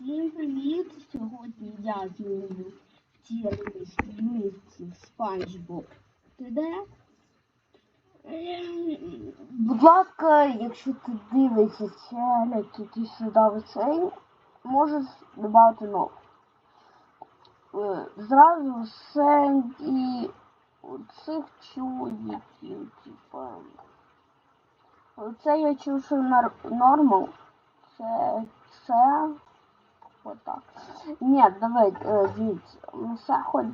Всім привіт! Сьогодні я знімаю втілений місці Спанч Боб. Ем, Будь ласка, якщо ти дивишся челядь, то ти сюди в цей можеш додати нову. Е, Зразу Сенді цих чудиків, типа. Оце я чув, що нормал. Це це. Отак. Ні, давай, е, дивіться. Ну, Це хоч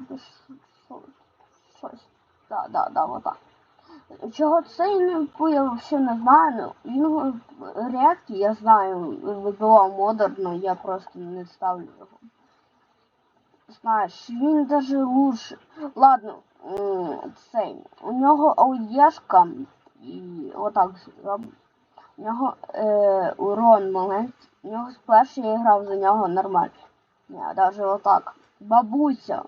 щось. Да, да, да, отак. Чого цей не я взагалі не знаю. Ну, Він рідкий, я знаю, вибивав модерно, я просто не ставлю його. Знаєш, він даже лучше. Ладно, цей. У нього ОЄшка і отак. У нього е, урон маленький. У нього сплеш я грав за нього нормально. Я даже отак. Бабуся.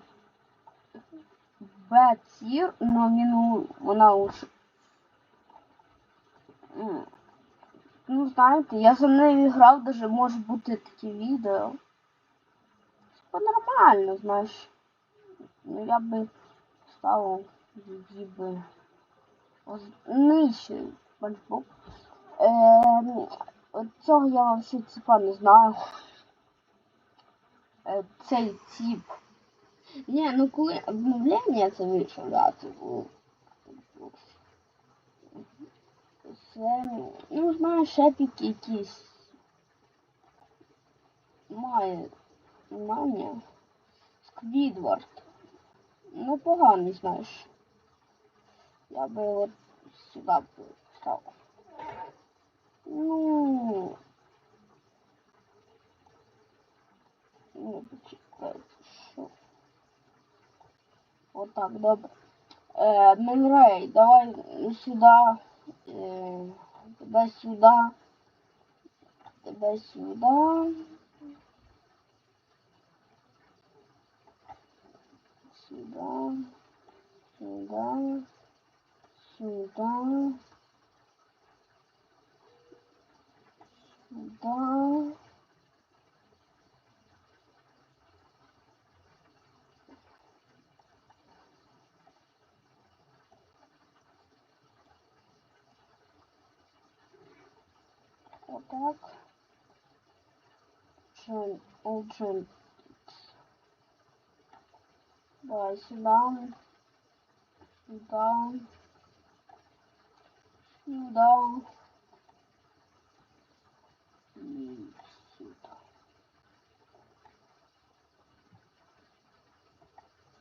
Б-тір, но він у- вона лучше. Ну, знаєте, я за нею грав, даже може бути такі відео. Типа нормально, знаєш. Ну я би ставив її би нижче бальбок. Е, от цього я вообще типа не знаю. Е, цей тип. Ні, ну коли обновлення це вийшло, да, було. Це Ну, знаєш, епік якийсь. Має мання. Сквідвард. Непоганий, знаєш. Я би от сюди б став. Ну. Ну, почекайте, що. Отак, добре. Е, Менрей, давай сюди. Е, тебе сюди. Тебе сюди. Сюди. Сюди. Сюди. Сюди. Отак. Джин, Джин. Давай сюда. Сюда. Сюда.